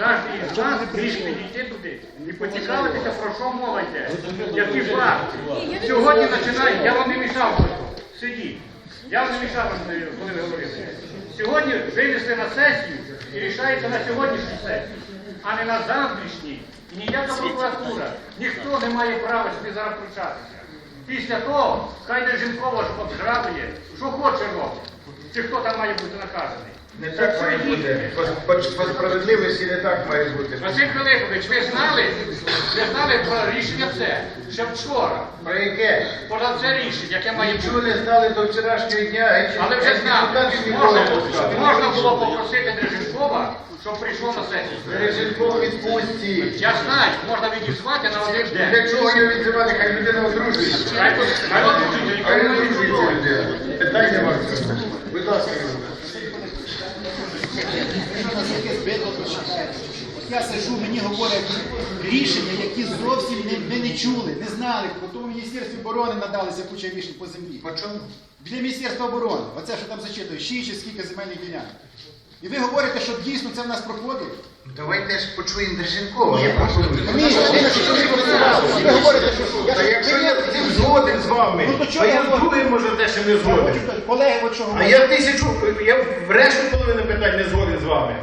кожен з нас міг підійти туди і поцікавитися, про що мова йде. Які факти. Сьогодні починають, я вам не мішав. Сидіть. Я вам не мішав, коли ви говорили. Сьогодні винесли на сесію і рішається на сьогоднішній сесії, а не на завтрашній. І ніяка прокуратура, ніхто не має права сюди зараз втручатися. Після того, хай Держенкова ж обжравує, що хоче робить. Чи хто там має бути наказаний. Не так має бути. По, по, по справедливості не так має бути. Василь Филиппович, ви знали, ви знали про рішення це ще вчора. Про яке? Про це рішення, яке має бути. Нічого не знали до вчорашнього дня, геть, Але вже геть знали, депутатів можна, не пускали. можна було попросити Держенкова, щоб прийшов на сесію. Береженко в. Я знаю, можна відізвати на один Для день. чого його відзивати, хай людина одружується. Хай одружується, людина. Питання вам. Будь ласка. От Я сижу, мені говорять рішення, які зовсім ми не чули, не знали. Тому Міністерстві оборони надалися куча рішень по землі. По чому? Для Міністерства оборони, оце що там зачитує, ще чи скільки земельних ділянок. І ви говорите, що дійсно це в нас проходить? Давайте ж почуємо Держенкова. Я пропоную. Ні, ні, ви говорите, що я Та якщо я з цим згоден з вами, Ну, то чого я ви- з другим може те, що не згоден. колеги, от що А я тисячу, я в решту половини питань не згоден з вами.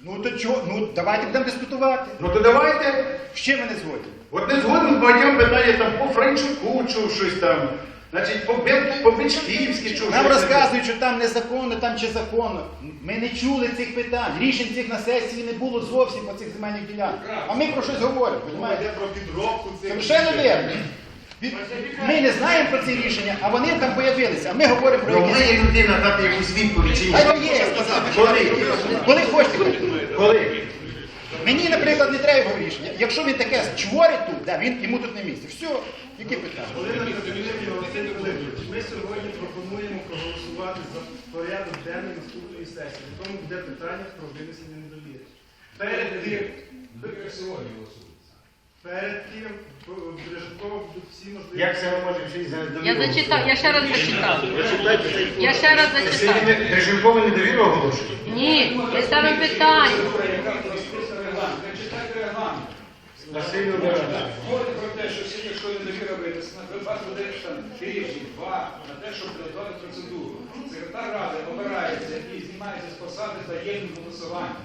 Ну то чого? Ну давайте будемо дискутувати. Ну то давайте. Чим ви не згодні? От не згоден з багатьом питання там по Франчуку чув щось там, значить по, Бе- по Бичківськи чув Нам розказують, що там незаконно, там чи законно. Ми не чули цих питань. Рішень цих на сесії не було зовсім по цих земельних ділянках. А ми про щось говоримо, розумієте? про підробку цих Совершенно вірно. Від- Ми не знаємо про ці рішення, а вони там появилися. А ми говоримо про Ну, якісь. має людина дати якусь відповідь чи ні? Хай є. Коли? Коли хочете. Коли? Мені, наприклад, не треба його рішення. Якщо він таке чворить тут, да, він йому тут не місце. Все, які питання? Володимир Катеринович, Василь Володимирович, ми сьогодні пропонуємо проголосувати за порядок денний наступної сесії. В тому буде питання про винесення недовіри. Перед тим, перед тим, Бережкова будуть всі можливі. Як це ми можемо ще й за Я зачитаю, я ще раз зачитаю. Я ще раз зачитаю. Держенкове недовіру оголошує? Ні, ми ставимо питання. Василь Володимирович. Говорите про те, що сьогодні, винесена, ви два буде там тиждень, два на те, щоб підготувати процедуру. Секретар ради обирається і знімається з посади таємним голосуванням.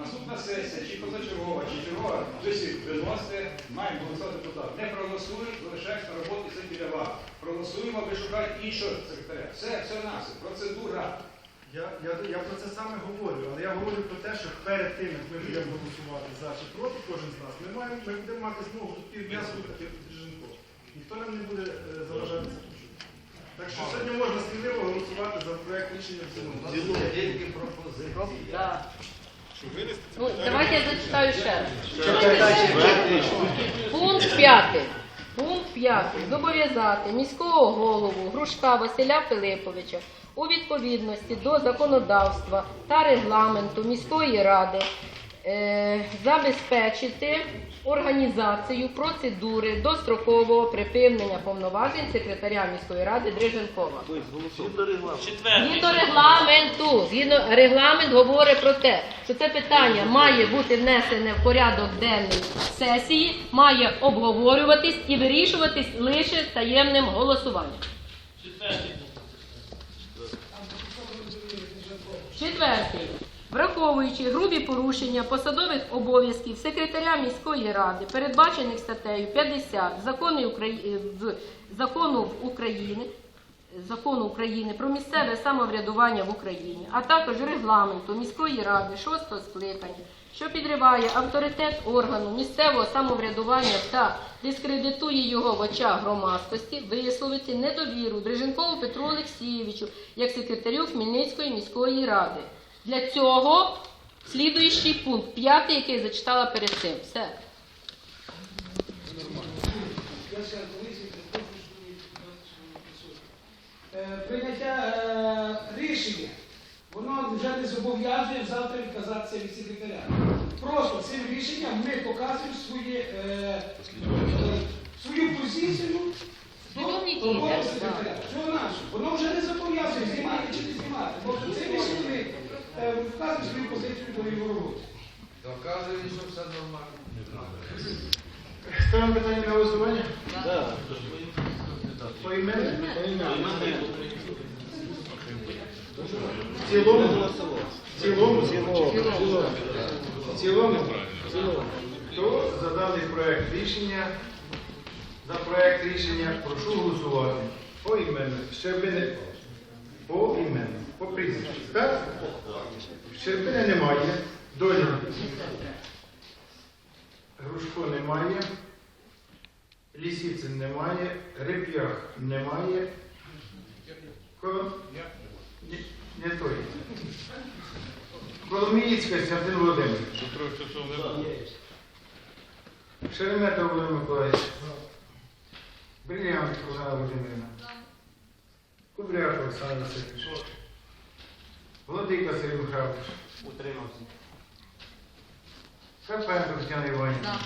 Наступна сесія, чи позачергова, чи чергова, ви виносите, маємо голосувати депутат. Не проголосують, залишається на роботі, це біля вас. Проголосуємо, ви шукаєте іншого секретаря. Все, все нас, процедура. Я, я, я про це саме говорю, але я говорю про те, що перед тим, як ми будемо голосувати за чи проти кожен з нас, ми маємо ми будемо мати змогу півдня слухати Береженкова. Ніхто нам не буде е, заважати це почути. Так що сьогодні можна сміливо голосувати за проект рішення в цілому. Да. Ну, давайте я зачитаю ще раз. Пункт 5. Пункт 5. Зобов'язати міського голову Грушка Василя Филиповича у відповідності до законодавства та регламенту міської ради е, забезпечити організацію процедури дострокового припинення повноважень секретаря міської ради Дриженкова. Згідно регламенту, згідно регламент говорить про те, що це питання має бути внесене в порядок денний сесії, має обговорюватись і вирішуватись лише таємним голосуванням. Четвертий. Враховуючи грубі порушення посадових обов'язків секретаря міської ради, передбачених статтею 50 закону України, закону України, закону України про місцеве самоврядування в Україні, а також регламенту міської ради 6 скликання, що підриває авторитет органу місцевого самоврядування та дискредитує його в очах громадськості, висловити недовіру Дриженкову Петру Олексійовичу як секретарю Хмельницької міської ради. Для цього слідуючий пункт, п'ятий, який я зачитала перед цим. Все. Е, прийняття е, рішення, воно вже не зобов'язує завтра відказатися від секретаря. Просто цим рішенням ми показуємо своє, е, свою позицію до роботи секретаря. Чого наше? Воно вже не зобов'язує знімати чи не знімати. Просто цим рішенням ми е, вказуємо свою позицію до його роботи. Доказує, що все нормально. Ставимо питання на голосування? Поіменно? В цілому? В цілому? В цілому? Хто за даний проект рішення? За проект рішення прошу голосувати. Поіменно. Щербини. Поіменно. По прізвищу. Так? Немає. Доля. Грушко немає. Лісіцин немає, Реп'ях немає. Не той. Коломіїцька Сятин Володимирович. Шеремета Володимир Миколаївич. Бриллиант Олена Володимирівна. Кубряк Олександр Васильович. Владика Сергій Михайлович. Утримався. Карпенко Тетяна Іванівна.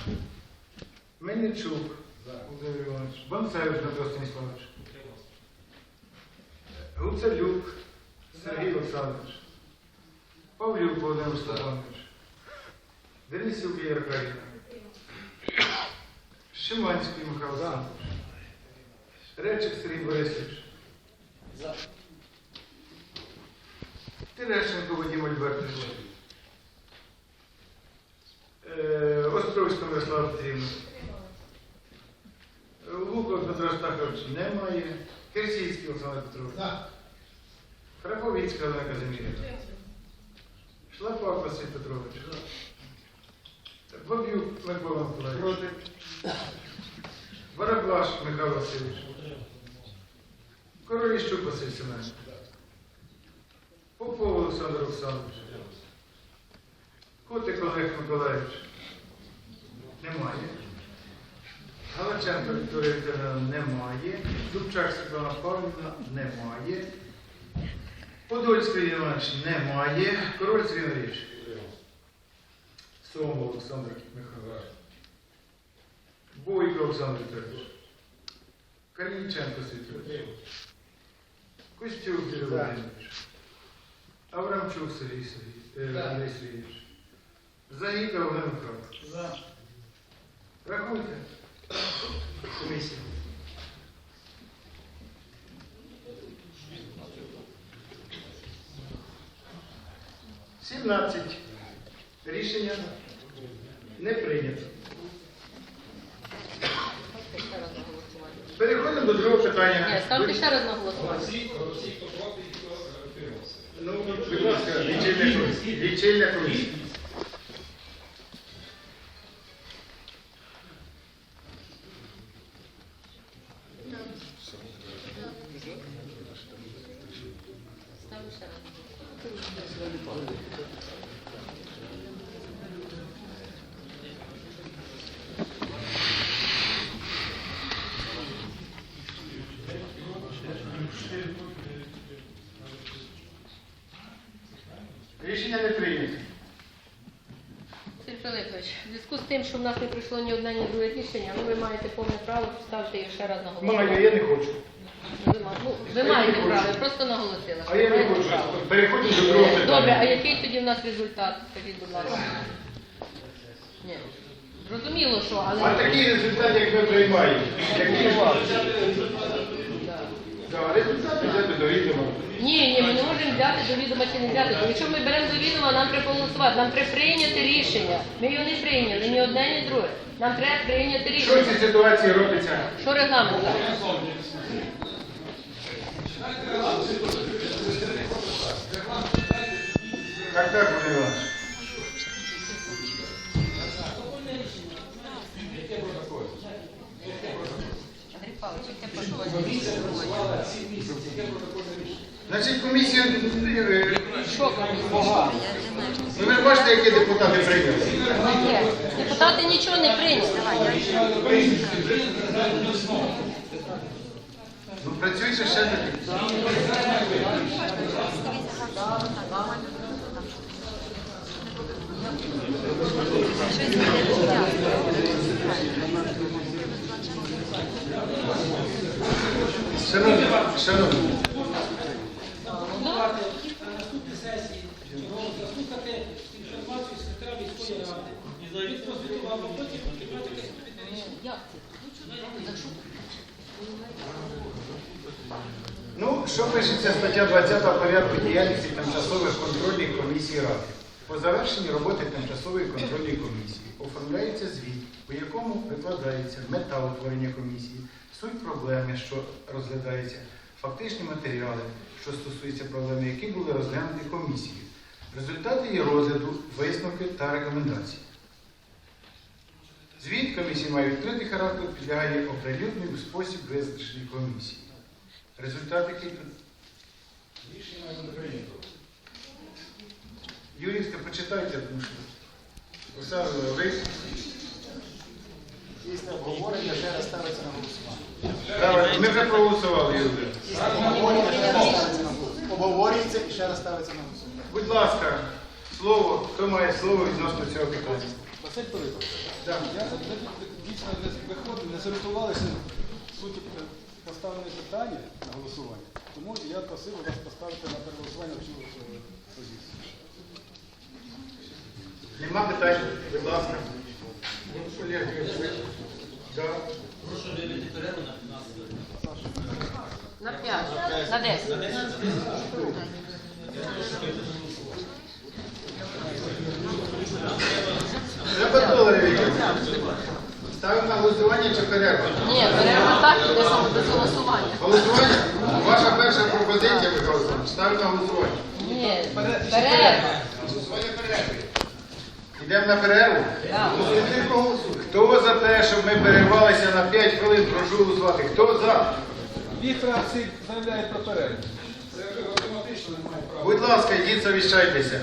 Мельничук. Володимир Іванович, Бонцевич Дмитро Станіславович, Гуцелюк Сергій Олександрович, Павлюк Володимир Степанович, Денисюк Ігор Аркадійовна, Шиманський Михайло Олександрович, Речик Сергій Борисович, Терещенко Вадим Альбертович, Е, Островська Мирослава Петрівна, Луков Дмитро Стахович немає. Керсійський Олександр Петрович. Храповицька Олена Казимірівна. Шлапак Василь Петрович. Бабюк Микола Миколаївич. Бараблаш Михайло Васильович. Короліщук Василь Семенович. Попов Олександр Олександрович. Котик Олег Миколаївич. Немає. Галаченко Вікторія Вікторівна немає. Дубчак Світлана Павлівна немає. Подольський Іванович немає. Король Андрійович. Сомов Олександр Михайлович. Бойко Олександр Петрович. Калінченко Світлович. Костюк Володимирович. Аврамчук Сергій Сергійович. Загіка Олег Михайлович. Рахуйте. Комісія. Сімнадцять. Рішення не прийнято. Переходимо до другого питання. Ні, ставте ще раз на голосування. Будь ласка, лічильня комісія. Рішення не прийнято. Сергій Филиппович, в зв'язку з тим, що в нас не пройшло ні одне, ні друге рішення, ну ви маєте повне право поставити його ще раз на голосування. Маю, я не хочу. Ви, ма- ну, ви маєте право, я просто наголосила. А я не маєте хочу. право. Переходимо до другого Добре, а питання. який тоді в нас результат? Скажіть, будь ласка. Ні. Зрозуміло, що, але... А такий результат, як ми приймаємо. Який Да, результат взяти до відома. Ні, ні, ми не можемо взяти до відома чи не взяти. Бо якщо ми беремо до відома, нам треба голосувати. Нам треба прийняти рішення. Ми його не прийняли, ні одне, ні друге. Нам треба прийняти Що в рішення. цій ситуації робиться? Що регламент каже? Так, так, Павлович? Значить, комісія... Що комісія? Ну, ви бачите, які депутати прийняли. Яке? Депутати нічого не прийняли. Ну, працюйте ще таки. Шановні, шановні, Планувати на наступній сесії, чергово заслухати інформацію з секретаря міської ради. Він прозвітував, а потім приймати якесь відповідне рішення. Ну, що пишеться стаття 20 порядку діяльності тимчасових контрольних комісій Ради? По завершенні роботи тимчасової контрольної комісії оформляється звіт, у якому викладається мета утворення комісії, суть проблеми, що розглядається, фактичні матеріали, що стосуються проблеми, які були розглянуті комісією, результати її розгляду, висновки та рекомендації. Звіт комісії має відкритий характер, підлягає оприлюдненню спосіб визначений комісії. Результати який тут? Рішення бути прийнято. Юрійська, почитайте, тому що ви Після обговорення ще раз ставиться на голосування. Ми вже проголосували, Юрій. Обговорення ще раз ставиться на голосування. Обговорюється і ще раз ставиться на голосування. Будь ласка, слово, хто має слово відносно цього питання? Василь Пилипович, я дійсно не виходив, не зорієнтувалися в суті поставленої питання на голосування. Тому я просив вас поставити на переголосування цю е, позицію. Нема питань, будь ласка. Олег, ви? Да. На 15 На 5, на 10. Треба доларів. Ставимо на голосування чи перерву? Ні, перерва так, голосування. Ваша перша пропозиція, Михайло Олександрович, ставимо на голосування. Ні, перерва. Голосування перерви. Йдемо на перерву? Хто за те, щоб ми перервалися на 5 хвилин, прошу голосувати. Хто за? Дві фракції заявляють про перерву. Це вже автоматично немає права. Будь ласка, йдіть совіщайтеся.